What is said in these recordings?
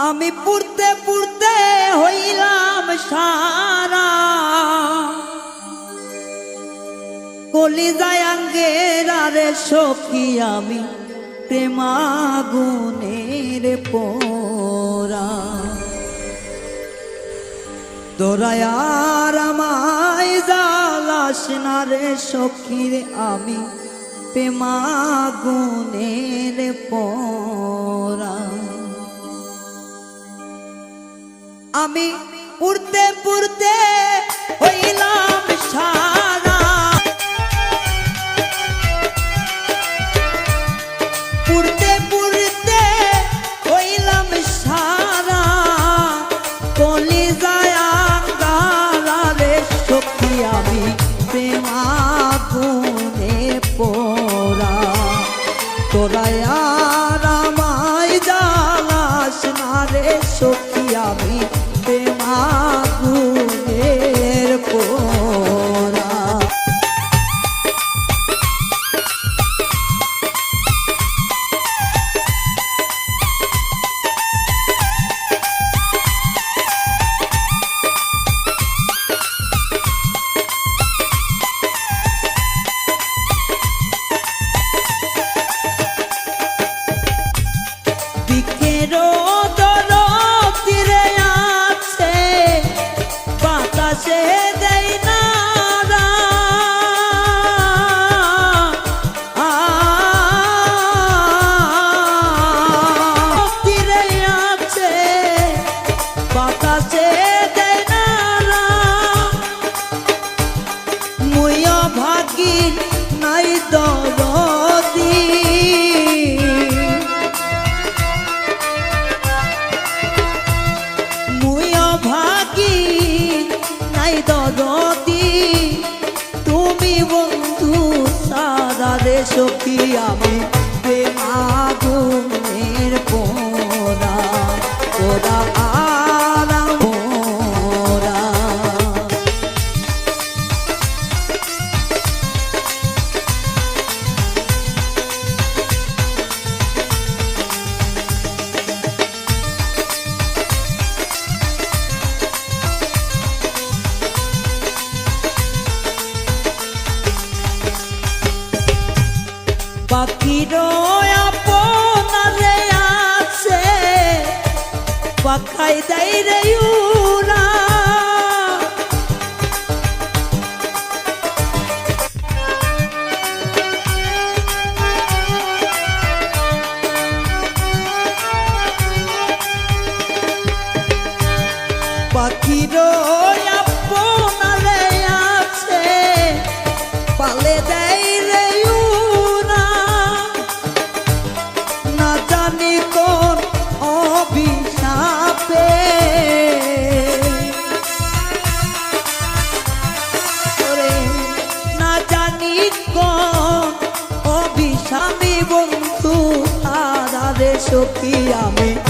আমি পুড়তে পুড়তে হইলাম সারা। কলিজায় আঙ্গের আরে সখী আমি প্রেমাগুনের পোরা আর আমায় জ্বালাস না রে সখীর আমি প্রেমাগুনের পোরা আমি উড়তে পুড়তে হইলাম সারা। পুড়তে পুড়তে হইলাম সারা। কলিজায় আঙ্গারে সখী আমি প্রেমাগুনে পোরা সখী আমি? আপনারে আছে পাখাই দেয় রে উড়া পাখির তারা রে সখী আমি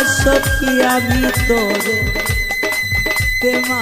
বাইর না সখী আমি তোরে প্রেমা